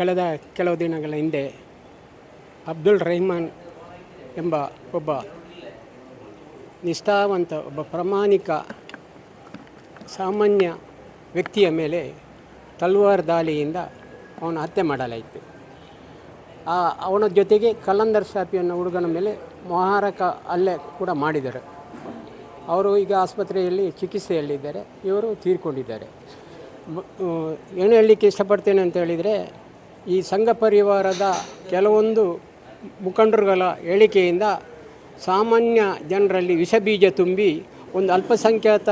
ಕಳೆದ ಕೆಲವು ದಿನಗಳ ಹಿಂದೆ ಅಬ್ದುಲ್ ರೆಹಮಾನ್ ಎಂಬ ಒಬ್ಬ ನಿಷ್ಠಾವಂತ ಒಬ್ಬ ಪ್ರಾಮಾಣಿಕ ಸಾಮಾನ್ಯ ವ್ಯಕ್ತಿಯ ಮೇಲೆ ತಲ್ವಾರ್ ದಾಳಿಯಿಂದ ಅವನ ಹತ್ಯೆ ಮಾಡಲಾಯಿತು. ಆ, ಅವನ ಜೊತೆಗೆ ಕಲಂದರ್ ಶಾಪಿ ಅನ್ನೋ ಹುಡುಗನ ಮೇಲೆ ಮಾರಕ ಅಲ್ಲೇ ಕೂಡ ಮಾಡಿದ್ದಾರೆ ಅವರು ಈಗ ಆಸ್ಪತ್ರೆಯಲ್ಲಿ ಚಿಕಿತ್ಸೆಯಲ್ಲಿದ್ದಾರೆ, ಇವರು ತೀರ್ಕೊಂಡಿದ್ದಾರೆ. ಏನು ಹೇಳಲಿಕ್ಕೆ ಇಷ್ಟಪಡ್ತೇನೆ ಅಂತ ಹೇಳಿದರೆ ಈ ಸಂಘ ಪರಿವಾರದ ಕೆಲವೊಂದು ಮುಖಂಡರುಗಳ ಹೇಳಿಕೆಯಿಂದ ಸಾಮಾನ್ಯ ಜನರಲ್ಲಿ ವಿಷ ಬೀಜ ತುಂಬಿ ಒಂದು ಅಲ್ಪಸಂಖ್ಯಾತ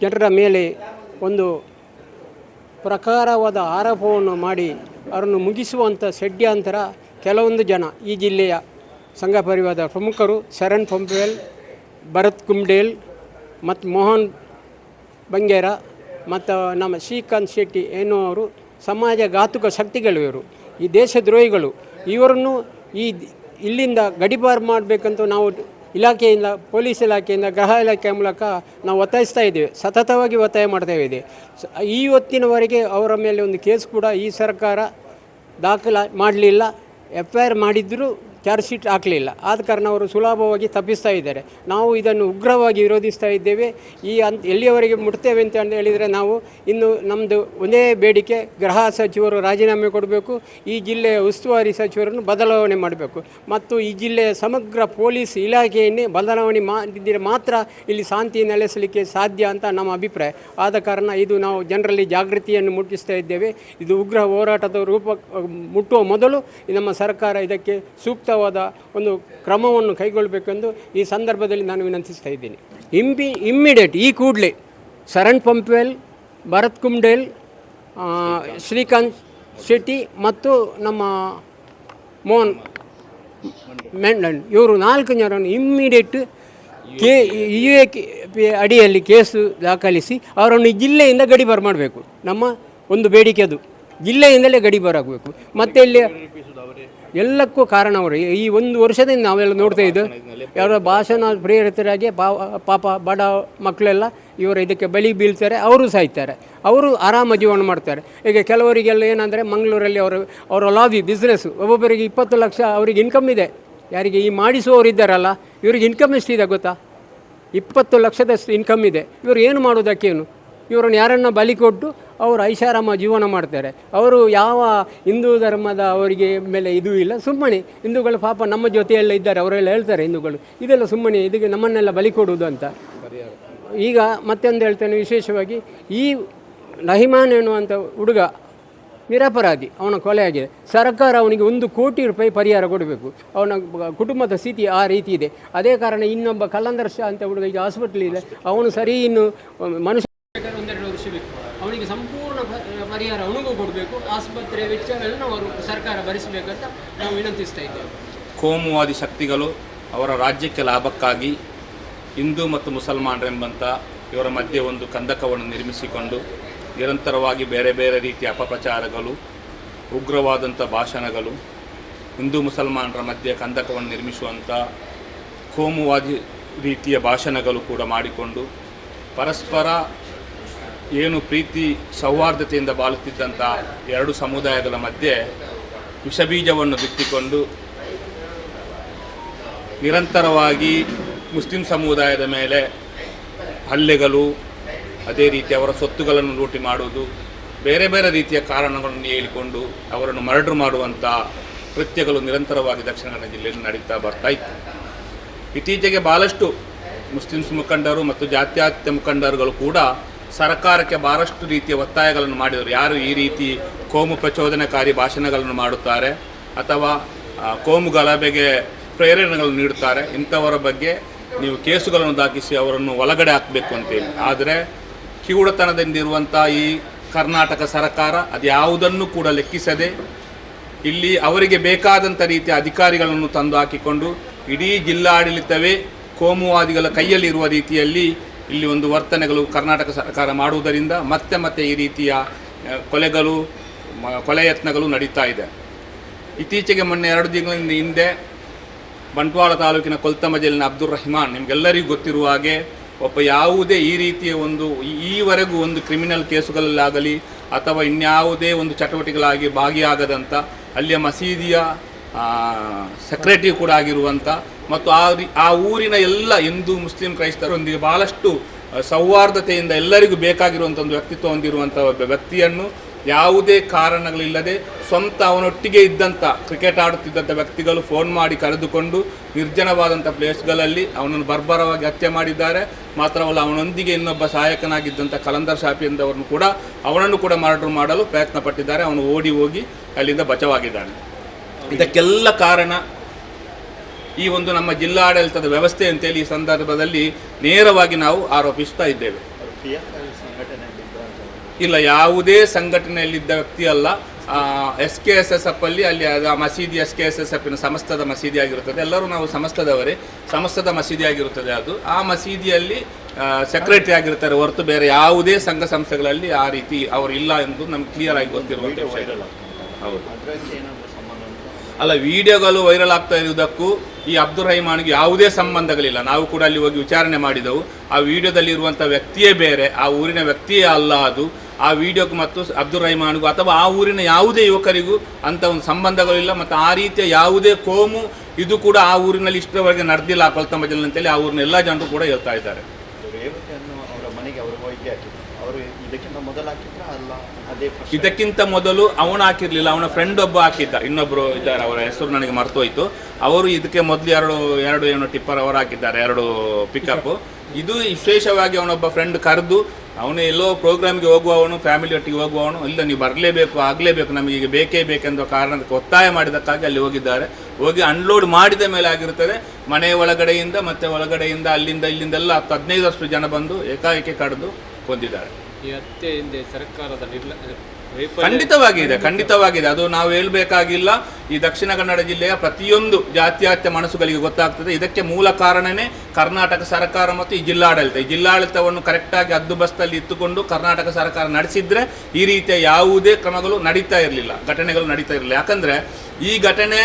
ಜನರ ಮೇಲೆ ಒಂದು ಪ್ರಕಾರವಾದ ಆರೋಪವನ್ನು ಮಾಡಿ ಅವರನ್ನು ಮುಗಿಸುವಂಥ ಷಡ್ಯಂತರ ಕೆಲವೊಂದು ಜನ ಈ ಜಿಲ್ಲೆಯ ಸಂಘ ಪರಿವಾರದ ಪ್ರಮುಖರು ಶರಣ್ ಪಂಪೇಲ್, ಭರತ್ ಕುಮ್ಡೇಲ್ ಮತ್ತು ಮೋಹನ್ ಬಂಗೇರ ಮತ್ತು ನಮ್ಮ ಶ್ರೀಕಾಂತ್ ಶೆಟ್ಟಿ ಎನ್ನುವರು ಸಮಾಜ ಘಾತುಕ ಶಕ್ತಿಗಳು ಇವರು, ಈ ದೇಶದ್ರೋಹಿಗಳು, ಇವರನ್ನು ಈ ಇಲ್ಲಿಂದ ಗಡಿಪಾರು ಮಾಡಬೇಕಂತ ನಾವು ಇಲಾಖೆಯಿಂದ, ಪೊಲೀಸ್ ಇಲಾಖೆಯಿಂದ ಗೃಹ ಇಲಾಖೆಯ ಮೂಲಕ ನಾವು ಒತ್ತಾಯಿಸ್ತಾ ಇದ್ದೇವೆ. ಸತತವಾಗಿ ಒತ್ತಾಯ ಮಾಡ್ತಾ ಇದೆ. ಈ ಹೊತ್ತಿನವರೆಗೆ ಅವರ ಮೇಲೆ ಒಂದು ಕೇಸ್ ಕೂಡ ಈ ಸರ್ಕಾರ ದಾಖಲ ಮಾಡಲಿಲ್ಲ. ಎಫ್ ಐ ಆರ್ ಮಾಡಿದ್ದರೂ ಚಾರ್ಜ್ ಶೀಟ್ ಹಾಕಲಿಲ್ಲ. ಆದ ಕಾರಣ ಅವರು ಸುಲಭವಾಗಿ ತಪ್ಪಿಸ್ತಾ ಇದ್ದಾರೆ. ನಾವು ಇದನ್ನು ಉಗ್ರವಾಗಿ ವಿರೋಧಿಸ್ತಾ ಇದ್ದೇವೆ. ಈ ಅಂತ ಎಲ್ಲಿಯವರೆಗೆ ಮುಟ್ತೇವೆ ಅಂತ ಹೇಳಿದರೆ ನಾವು ಇನ್ನು ನಮ್ಮದು ಒಂದೇ ಬೇಡಿಕೆ, ಗೃಹ ಸಚಿವರು ರಾಜೀನಾಮೆ ಕೊಡಬೇಕು, ಈ ಜಿಲ್ಲೆಯ ಉಸ್ತುವಾರಿ ಸಚಿವರನ್ನು ಬದಲಾವಣೆ ಮಾಡಬೇಕು. ಮತ್ತು ಈ ಜಿಲ್ಲೆಯ ಸಮಗ್ರ ಪೊಲೀಸ್ ಇಲಾಖೆಯನ್ನೇ ಬದಲಾವಣೆ ಮಾಡಿದರೆ ಮಾತ್ರ ಇಲ್ಲಿ ಶಾಂತಿ ನೆಲೆಸಲಿಕ್ಕೆ ಸಾಧ್ಯ ಅಂತ ನಮ್ಮ ಅಭಿಪ್ರಾಯ. ಆದ ಕಾರಣ ಇದು ನಾವು ಜನರಲ್ಲಿ ಜಾಗೃತಿಯನ್ನು ಮುಟ್ಟಿಸ್ತಾ ಇದ್ದೇವೆ. ಇದು ಉಗ್ರ ಹೋರಾಟದ ರೂಪ, ಮುಟ್ಟುವ ಮೊದಲು ನಮ್ಮ ಸರ್ಕಾರ ಇದಕ್ಕೆ ಸೂಕ್ತವಾದ ಒಂದು ಕ್ರಮವನ್ನು ಕೈಗೊಳ್ಳಬೇಕೆಂದು ಈ ಸಂದರ್ಭದಲ್ಲಿ ನಾನು ವಿನಂತಿಸ್ತಾ ಇದ್ದೀನಿ. ಇಂಬಿ ಇಮ್ಮಿಡಿಯೇಟ್ ಈ ಕೂಡಲೇ ಶರಣ್ ಪಂಪ್ವೆಲ್, ಭರತ್ ಕುಂಡೇಲ್ ಶ್ರೀಕಾಂತ್ ಶೆಟ್ಟಿ ಮತ್ತು ನಮ್ಮ ಮೋಹನ್ ಮೆಂಡನ್ ಇವರು ನಾಲ್ಕು ಜನರನ್ನು immediate K U A P ಅಡಿಯಲ್ಲಿ ಕೇಸು ದಾಖಲಿಸಿ ಅವರನ್ನು ಜಿಲ್ಲೆಯಿಂದ ಬರ ಮಾಡಬೇಕು. ನಮ್ಮ ಒಂದು ಬೇಡಿಕೆ ಅದು. ಜಿಲ್ಲೆಯಿಂದಲೇ ಗಡಿಬಾರಾಗಬೇಕು ಮತ್ತೆ ಇಲ್ಲಿ ಎಲ್ಲಕ್ಕೂ ಕಾರಣ ಅವರು. ಈ ಒಂದು ವರ್ಷದಿಂದ ನಾವೆಲ್ಲ ನೋಡ್ತಾ ಇದ್ದು ಅವರ ಭಾಷಣ ಪ್ರೇರಿತರಾಗಿ ಪಾಪ ಬಡ ಮಕ್ಕಳೆಲ್ಲ ಇವರು ಇದಕ್ಕೆ ಬಲಿ ಬೀಳ್ತಾರೆ, ಅವರು ಸಾಯ್ತಾರೆ. ಅವರು ಆರಾಮ ಜೀವನ ಮಾಡ್ತಾರೆ. ಈಗ ಕೆಲವರಿಗೆಲ್ಲ ಏನಂದರೆ, ಮಂಗಳೂರಲ್ಲಿ ಅವರು ಅವರ ಲಾಬಿ ಬಿಸ್ನೆಸ್ಸು ಒಬ್ಬೊಬ್ಬರಿಗೆ ಇಪ್ಪತ್ತು ಲಕ್ಷ ಅವರಿಗೆ ಇನ್ಕಮ್ ಇದೆ. ಯಾರಿಗೆ ಈ ಮಾಡಿಸುವವರು ಇದ್ದಾರಲ್ಲ, ಇವ್ರಿಗೆ ಇನ್ಕಮ್ ಎಷ್ಟಿದೆ ಗೊತ್ತಾ? ಇಪ್ಪತ್ತು ಲಕ್ಷದಷ್ಟು ಇನ್ಕಮ್ ಇದೆ. ಇವರು ಏನು ಮಾಡೋದಕ್ಕೇನು ಇವರನ್ನು ಯಾರನ್ನ ಬಲಿ ಕೊಟ್ಟು ಅವರು ಐಷಾರಾಮ ಜೀವನ ಮಾಡ್ತಾರೆ. ಅವರು ಯಾವ ಹಿಂದೂ ಧರ್ಮದ ಅವರಿಗೆ ಮೇಲೆ ಇದು ಇಲ್ಲ. ಸುಮ್ಮನೆ ಹಿಂದೂಗಳು ಪಾಪ ನಮ್ಮ ಜೊತೆಯೆಲ್ಲ ಇದ್ದಾರೆ. ಅವರೆಲ್ಲ ಹೇಳ್ತಾರೆ ಹಿಂದೂಗಳು. ಇದೆಲ್ಲ ಸುಮ್ಮನೆ ಇದಕ್ಕೆ ನಮ್ಮನ್ನೆಲ್ಲ ಬಲಿ ಕೊಡುವುದು ಅಂತ. ಈಗ ಮತ್ತೊಂದು ಹೇಳ್ತೇನೆ ವಿಶೇಷವಾಗಿ ಈ ರಹಿಮಾನ್ ಎನ್ನುವಂಥ ಹುಡುಗ ನಿರಪರಾಧಿ. ಅವನ ಕೊಲೆ ಆಗಿದೆ. ಸರ್ಕಾರ ಅವನಿಗೆ ಒಂದು ಕೋಟಿ ರೂಪಾಯಿ ಪರಿಹಾರ ಕೊಡಬೇಕು. ಅವನ ಕುಟುಂಬದ ಸ್ಥಿತಿ ಆ ರೀತಿ ಇದೆ. ಅದೇ ಕಾರಣ ಇನ್ನೊಬ್ಬ ಕಲ್ಲಂದರ್ಶ ಅಂತ ಹುಡುಗ ಈಗ ಹಾಸ್ಪಿಟ್ಲ್ ಇದೆ ಅವನು ಸರಿ ಇನ್ನು ಮನುಷ್ಯ ಒಂದೆರಡು ವರ್ಷ ಬೇಕು ಅವನಿಗೆ ಸಂಪೂರ್ಣ ಪ- ಪರಿಹಾರ ಅವನಿಗೂ ಕೊಡಬೇಕು ಆಸ್ಪತ್ರೆ ವೆಚ್ಚಗಳನ್ನು ಅವರು ಸರ್ಕಾರ ಭರಿಸಬೇಕಂತ ನಾವು ವಿನಂತಿಸ್ತಾ ಇದ್ದೇವೆ. ಕೋಮುವಾದಿ ಶಕ್ತಿಗಳು ಅವರ ರಾಜ್ಯಕ್ಕೆ ಲಾಭಕ್ಕಾಗಿ ಹಿಂದೂ ಮತ್ತು ಮುಸಲ್ಮಾನರೆಂಬಂಥ ಇವರ ಮಧ್ಯೆ ಒಂದು ಕಂದಕವನ್ನು ನಿರ್ಮಿಸಿಕೊಂಡು ನಿರಂತರವಾಗಿ ಬೇರೆ ಬೇರೆ ರೀತಿಯ ಅಪಪ್ರಚಾರಗಳು, ಉಗ್ರವಾದಂಥ ಭಾಷಣಗಳು, ಹಿಂದೂ ಮುಸಲ್ಮಾನರ ಮಧ್ಯೆ ಕಂದಕವನ್ನು ನಿರ್ಮಿಸುವಂಥ ಕೋಮುವಾದಿ ರೀತಿಯ ಭಾಷಣಗಳು ಕೂಡ ಮಾಡಿಕೊಂಡು ಪರಸ್ಪರ ಏನು ಪ್ರೀತಿ ಸೌಹಾರ್ದತೆಯಿಂದ ಬಾಳುತ್ತಿದ್ದಂಥ ಎರಡು ಸಮುದಾಯಗಳ ಮಧ್ಯೆ ವಿಷಬೀಜವನ್ನು ಬಿತ್ತಿಕೊಂಡು ನಿರಂತರವಾಗಿ ಮುಸ್ಲಿಂ ಸಮುದಾಯದ ಮೇಲೆ ಹಲ್ಲೆಗಳು, ಅದೇ ರೀತಿ ಅವರ ಸೊತ್ತುಗಳನ್ನು ಲೂಟಿ ಮಾಡುವುದು, ಬೇರೆ ಬೇರೆ ರೀತಿಯ ಕಾರಣಗಳನ್ನು ಹೇಳಿಕೊಂಡು ಅವರನ್ನು ಮರ್ಡರ್ ಮಾಡುವಂಥ ಕೃತ್ಯಗಳು ನಿರಂತರವಾಗಿ ದಕ್ಷಿಣ ಕನ್ನಡ ಜಿಲ್ಲೆಯಲ್ಲಿ ನಡೀತಾ ಬರ್ತಾ ಇತ್ತು. ಇತ್ತೀಚೆಗೆ ಭಾಳಷ್ಟು ಮುಸ್ಲಿಮ್ಸ್ ಮುಖಂಡರು ಮತ್ತು ಜಾತ್ಯಾತ್ಯ ಮುಖಂಡರುಗಳು ಕೂಡ ಸರ್ಕಾರಕ್ಕೆ ಭಾಳಷ್ಟು ರೀತಿಯ ಒತ್ತಾಯಗಳನ್ನು ಮಾಡಿದರು. ಯಾರು ಈ ರೀತಿ ಕೋಮು ಪ್ರಚೋದನಕಾರಿ ಭಾಷಣಗಳನ್ನು ಮಾಡುತ್ತಾರೆ ಅಥವಾ ಕೋಮು ಗಲಭೆಗೆ ಪ್ರೇರಣೆಗಳನ್ನು ನೀಡುತ್ತಾರೆ, ಇಂಥವರ ಬಗ್ಗೆ ನೀವು ಕೇಸುಗಳನ್ನು ದಾಖಿಸಿ ಅವರನ್ನು ಒಳಗಡೆ ಹಾಕಬೇಕು ಅಂತೇಳಿ. ಆದರೆ, ಕಿವುಡತನದಿಂದಿರುವಂಥ ಈ ಕರ್ನಾಟಕ ಸರ್ಕಾರ ಅದ್ಯಾವುದನ್ನು ಕೂಡ ಲೆಕ್ಕಿಸದೆ ಇಲ್ಲಿ ಅವರಿಗೆ ಬೇಕಾದಂಥ ರೀತಿಯ ಅಧಿಕಾರಿಗಳನ್ನು ತಂದು ಹಾಕಿಕೊಂಡು ಇಡೀ ಜಿಲ್ಲಾಡಳಿತವೇ ಕೋಮುವಾದಿಗಳ ಕೈಯಲ್ಲಿರುವ ರೀತಿಯಲ್ಲಿ ಇಲ್ಲಿ ಒಂದು ವರ್ತನೆಗಳು ಕರ್ನಾಟಕ ಸರ್ಕಾರ ಮಾಡುವುದರಿಂದ ಮತ್ತೆ ಮತ್ತೆ ಈ ರೀತಿಯ ಕೊಲೆಗಳು ಕೊಲೆ ಯತ್ನಗಳು ನಡೀತಾ ಇದೆ. ಇತ್ತೀಚೆಗೆ ಮೊನ್ನೆ ಎರಡು ದಿನಗಳಿಂದ ಹಿಂದೆ ಬಂಟ್ವಾಳ ತಾಲೂಕಿನ ಕೊಲ್ತಮ ಜೈಲಿನ ಅಬ್ದುಲ್ ರಹಿಮಾನ್ ನಿಮಗೆಲ್ಲರಿಗೂ ಗೊತ್ತಿರುವ ಹಾಗೆ ಒಬ್ಬ ಯಾವುದೇ ಈ ರೀತಿಯ ಒಂದು ಈವರೆಗೂ ಒಂದು ಕ್ರಿಮಿನಲ್ ಕೇಸುಗಳಲ್ಲಾಗಲಿ ಅಥವಾ ಇನ್ಯಾವುದೇ ಒಂದು ಚಟುವಟಿಕೆಗಳಾಗಿ ಭಾಗಿಯಾಗದಂಥ ಅಲ್ಲಿಯ ಮಸೀದಿಯ ಸೆಕ್ರೆಟರಿ ಕೂಡ ಆಗಿರುವಂಥ ಮತ್ತು ಆ ಆ ಊರಿನ ಎಲ್ಲ ಹಿಂದೂ, ಮುಸ್ಲಿಂ ಕ್ರೈಸ್ತರೊಂದಿಗೆ ಬಹಳಷ್ಟು ಸೌಹಾರ್ದತೆಯಿಂದ ಎಲ್ಲರಿಗೂ ಬೇಕಾಗಿರುವಂಥ ಒಂದು ವ್ಯಕ್ತಿತ್ವ ಹೊಂದಿರುವಂಥ ಒಬ್ಬ ವ್ಯಕ್ತಿಯನ್ನು ಯಾವುದೇ ಕಾರಣಗಳಿಲ್ಲದೆ ಸ್ವಂತ ಅವನೊಟ್ಟಿಗೆ ಇದ್ದಂಥ ಕ್ರಿಕೆಟ್ ಆಡುತ್ತಿದ್ದಂಥ ವ್ಯಕ್ತಿಗಳು ಫೋನ್ ಮಾಡಿ ಕರೆದುಕೊಂಡು ನಿರ್ಜನವಾದಂಥ ಪ್ಲೇಸ್ಗಳಲ್ಲಿ ಅವನನ್ನು ಬರ್ಬರವಾಗಿ ಹತ್ಯೆ ಮಾಡಿದ್ದಾರೆ. ಮಾತ್ರವಲ್ಲ, ಅವನೊಂದಿಗೆ ಇನ್ನೊಬ್ಬ ಸಹಾಯಕನಾಗಿದ್ದಂಥ ಕಲಂದರ್ ಶಾಪಿ ಎಂದವರನ್ನು ಕೂಡ, ಅವನನ್ನು ಕೂಡ ಮರ್ಡರ್ ಮಾಡಲು ಪ್ರಯತ್ನ ಪಟ್ಟಿದ್ದಾರೆ ಅವನು ಓಡಿ ಹೋಗಿ ಅಲ್ಲಿಂದ ಬಚಾವಾಗಿದ್ದಾನೆ ಇದಕ್ಕೆಲ್ಲ ಕಾರಣ ಈ ಒಂದು ನಮ್ಮ ಜಿಲ್ಲಾಡಳಿತದ ವ್ಯವಸ್ಥೆ ಅಂತೇಳಿ ಈ ಸಂದರ್ಭದಲ್ಲಿ ನೇರವಾಗಿ ನಾವು ಆರೋಪಿಸ್ತಾ ಇದ್ದೇವೆ. ಇಲ್ಲ, ಯಾವುದೇ ಸಂಘಟನೆಯಲ್ಲಿದ್ದ ವ್ಯಕ್ತಿ ಅಲ್ಲ. S K S S F ಅಲ್ಲಿ ಅಲ್ಲಿ ಆ ಮಸೀದಿ ಎಸ್ ಕೆ ಎಸ್ ಎಸ್ ಎಫ್ನ ಸಮಸ್ತದ ಮಸೀದಿ ಆಗಿರುತ್ತದೆ. ಎಲ್ಲರೂ ನಾವು ಸಮಸ್ತದವರೇ. ಸಮಸ್ತದ ಮಸೀದಿ ಆಗಿರುತ್ತದೆ ಅದು. ಆ ಮಸೀದಿಯಲ್ಲಿ ಸೆಕ್ರೆಟರಿ ಆಗಿರ್ತಾರೆ ಹೊರತು ಬೇರೆ ಯಾವುದೇ ಸಂಘ ಸಂಸ್ಥೆಗಳಲ್ಲಿ ಆ ರೀತಿ ಅವರು ಇಲ್ಲ ಎಂದು ನಮ್ಗೆ ಕ್ಲಿಯರ್ ಆಗಿ ಗೊತ್ತಿರುವಂಥ ಹೌದು. ಅಲ್ಲ, ವಿಡಿಯೋಗಳು ವೈರಲ್ ಆಗ್ತಾ ಇರುವುದಕ್ಕೂ ಈ ಅಬ್ದುಲ್ ರಹಿಮಾನ್ಗೆ ಯಾವುದೇ ಸಂಬಂಧಗಳಿಲ್ಲ. ನಾವು ಕೂಡ ಅಲ್ಲಿ ಹೋಗಿ ವಿಚಾರಣೆ ಮಾಡಿದೆವು. ಆ ವಿಡಿಯೋದಲ್ಲಿ ಇರುವಂಥ ವ್ಯಕ್ತಿಯೇ ಬೇರೆ, ಆ ಊರಿನ ವ್ಯಕ್ತಿಯೇ ಅಲ್ಲ ಅದು. ಆ ವಿಡಿಯೋಕ್ಕೆ ಮತ್ತು ಅಬ್ದುಲ್ ರಹಿಮಾನ್ಗೂ ಅಥವಾ ಆ ಊರಿನ ಯಾವುದೇ ಯುವಕರಿಗೂ ಅಂತ ಒಂದು ಸಂಬಂಧಗಳಿಲ್ಲ. ಮತ್ತು ಆ ರೀತಿಯ ಯಾವುದೇ ಕೋಮು ಇದು ಕೂಡ ಆ ಊರಿನಲ್ಲಿ ಇಷ್ಟರವರೆಗೆ ನಡೆದಿಲ್ಲ, ಕೊಲ್ತಂಬ ಜಿಲ್ಲೆ ಅಂತೇಳಿ ಆ ಊರಿನ ಎಲ್ಲ ಜನರು ಕೂಡ ಹೇಳ್ತಾ ಇದ್ದಾರೆ. ಇದಕ್ಕಿಂತ ಮೊದಲು ಅವನು ಹಾಕಿರ್ಲಿಲ್ಲ, ಅವನ ಫ್ರೆಂಡ್ ಒಬ್ಬ ಹಾಕಿದ್ದ, ಇನ್ನೊಬ್ರು ಇದ್ದಾರೆ, ಅವರ ಹೆಸರು ನನಗೆ ಮರ್ತೋಯ್ತು. ಅವರು ಇದಕ್ಕೆ ಮೊದಲು ಎರಡು ಎರಡು ಏನು ಟಿಪ್ಪರ್ ಅವರು ಹಾಕಿದ್ದಾರೆ, ಎರಡು ಪಿಕಪ್ ಇದು ವಿಶೇಷವಾಗಿ ಅವನೊಬ್ಬ ಫ್ರೆಂಡ್ ಕರೆದು, ಅವನು ಎಲ್ಲೋ ಪ್ರೋಗ್ರಾಮ್ಗೆ ಹೋಗುವವನು ಫ್ಯಾಮಿಲಿ ಒಟ್ಟಿಗೆ ಹೋಗುವವನು, ಇಲ್ಲ ನೀವು ಬರಲೇಬೇಕು, ಆಗಲೇಬೇಕು, ನಮಗೆ ಈಗ ಬೇಕೇ ಬೇಕೆಂದು ಕಾರಣಕ್ಕೆ ಒತ್ತಾಯ ಮಾಡಿದಕ್ಕಾಗಿ ಅಲ್ಲಿ ಹೋಗಿದ್ದಾರೆ. ಹೋಗಿ ಅನ್ಲೋಡ್ ಮಾಡಿದ ಮೇಲೆ ಆಗಿರುತ್ತದೆ, ಮನೆ ಒಳಗಡೆಯಿಂದ, ಮತ್ತೆ ಒಳಗಡೆಯಿಂದ, ಅಲ್ಲಿಂದ ಇಲ್ಲಿಂದೆಲ್ಲ ಹತ್ತು ಹದಿನೈದಷ್ಟು ಜನ ಬಂದು ಏಕಾಏಕಿ ಕಡಿದು ಕೊಂದಿದ್ದಾರೆ. ಈ ಹತ್ಯೆ ಹಿಂದೆ ಸರ್ಕಾರದ ನಿರ್ಲ ಖಂಡಿತವಾಗಿದೆ ಖಂಡಿತವಾಗಿದೆ. ಅದು ನಾವು ಹೇಳಬೇಕಾಗಿಲ್ಲ. ಈ ದಕ್ಷಿಣ ಕನ್ನಡ ಜಿಲ್ಲೆಯ ಪ್ರತಿಯೊಂದು ಜಾತ್ಯಾತ್ಯ ಮನಸ್ಸುಗಳಿಗೆ ಗೊತ್ತಾಗ್ತದೆ. ಇದಕ್ಕೆ ಮೂಲ ಕಾರಣನೇ ಕರ್ನಾಟಕ ಸರ್ಕಾರ ಮತ್ತು ಈ ಜಿಲ್ಲಾಡಳಿತ. ಈ ಜಿಲ್ಲಾಡಳಿತವನ್ನು ಕರೆಕ್ಟಾಗಿ ಹದ್ದುಬಸ್ತಲ್ಲಿ ಇತ್ತುಕೊಂಡು ಕರ್ನಾಟಕ ಸರ್ಕಾರ ನಡೆಸಿದ್ರೆ ಈ ರೀತಿಯ ಯಾವುದೇ ಕ್ರಮಗಳು ನಡೀತಾ ಇರಲಿಲ್ಲ. ಘಟನೆಗಳು ನಡೀತಾ ಇರಲಿಲ್ಲ. ಯಾಕಂದ್ರೆ ಈ ಘಟನೆ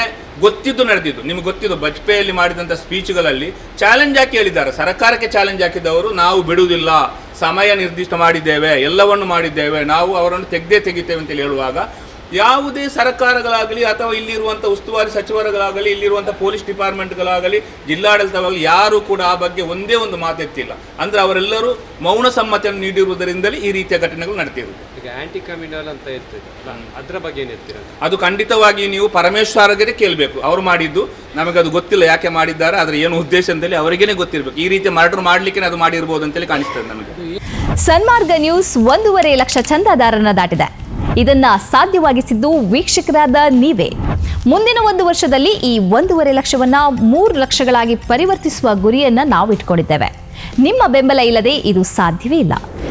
ಗೊತ್ತಿದ್ದು ನಡೆದಿದ್ದು. ನಿಮ್ಗೆ ಗೊತ್ತಿದ್ದು ಬಜ್ಪೆಯಲ್ಲಿ ಮಾಡಿದಂಥ ಸ್ಪೀಚ್ಗಳಲ್ಲಿ ಚಾಲೆಂಜ್ ಹಾಕಿ ಹೇಳಿದ್ದಾರೆ. ಸರ್ಕಾರಕ್ಕೆ ಚಾಲೆಂಜ್ ಹಾಕಿದವರು ನಾವು ಬಿಡುವುದಿಲ್ಲ. ಸಮಯ ನಿರ್ದಿಷ್ಟ ಮಾಡಿದ್ದೇವೆ, ಎಲ್ಲವನ್ನು ಮಾಡಿದ್ದೇವೆ, ನಾವು ಅವರನ್ನು ತೆಗೆದೇ ತೆಗಿತೇವೆ ಅಂತೇಳಿ ಹೇಳುವಾಗ, ಯಾವುದೇ ಸರ್ಕಾರಗಳಾಗಲಿ ಅಥವಾ ಇಲ್ಲಿರುವಂಥ ಉಸ್ತುವಾರಿ ಸಚಿವರುಗಳಾಗಲಿ, ಇಲ್ಲಿರುವಂಥ ಪೊಲೀಸ್ ಡಿಪಾರ್ಟ್ಮೆಂಟ್ಗಳಾಗಲಿ, ಜಿಲ್ಲಾಡಳಿತವಾಗಲಿ, ಯಾರೂ ಕೂಡ ಆ ಬಗ್ಗೆ ಒಂದೇ ಒಂದು ಮಾತೆತ್ತಿಲ್ಲ. ಅಂದರೆ ಅವರೆಲ್ಲರೂ ಮೌನ ಸಮ್ಮತಿಯನ್ನು ನೀಡಿರುವುದರಿಂದಲೇ ಈ ರೀತಿಯ ಘಟನೆಗಳು ನಡೆತಿರುವುದು ಈಗ ಆಂಟಿ ಕಮ್ಯುನಲ್ ಅಂತ ಇರ್ತದೆ. ಅದರ ಬಗ್ಗೆ ಏನಿರ್ತೀರ ಅದು ಖಂಡಿತವಾಗಿ ನೀವು ಪರಮೇಶ್ವರಗೆ ಕೇಳಬೇಕು. ಅವರು ಮಾಡಿದ್ದು ನಮಗೆ ಅದು ಗೊತ್ತಿಲ್ಲ ಯಾಕೆ ಮಾಡಿದ್ದಾರೆ ಅದರ ಏನು ಉದ್ದೇಶ ಅಂತೇಳಿ ಅವರಿಗೇನೆ ಗೊತ್ತಿರಬೇಕು. ಈ ರೀತಿ ಮರ್ಡರ್ ಮಾಡಲಿಕ್ಕೆ ಅದು ಮಾಡಿರ್ಬೋದು ಅಂತೇಳಿ ಕಾಣಿಸ್ತದೆ ನಮಗೆ. ಸನ್ಮಾರ್ಗ ನ್ಯೂಸ್ ಒಂದೂವರೆ ಲಕ್ಷ ಚಂದಾದಾರರನ್ನ ದಾಟಿದೆ. ಇದನ್ನ ಸಾಧ್ಯವಾಗಿಸಿದ್ದು ವೀಕ್ಷಕರಾದ ನೀವೇ. ಮುಂದಿನ ಒಂದು ವರ್ಷದಲ್ಲಿ ಈ ಒಂದೂವರೆ ಲಕ್ಷವನ್ನ ಮೂರು ಲಕ್ಷಗಳಾಗಿ ಪರಿವರ್ತಿಸುವ ಗುರಿಯನ್ನ ನಾವು ಇಟ್ಕೊಂಡಿದ್ದೇವೆ ನಿಮ್ಮ ಬೆಂಬಲ ಇಲ್ಲದೆ ಇದು ಸಾಧ್ಯವೇ ಇಲ್ಲ.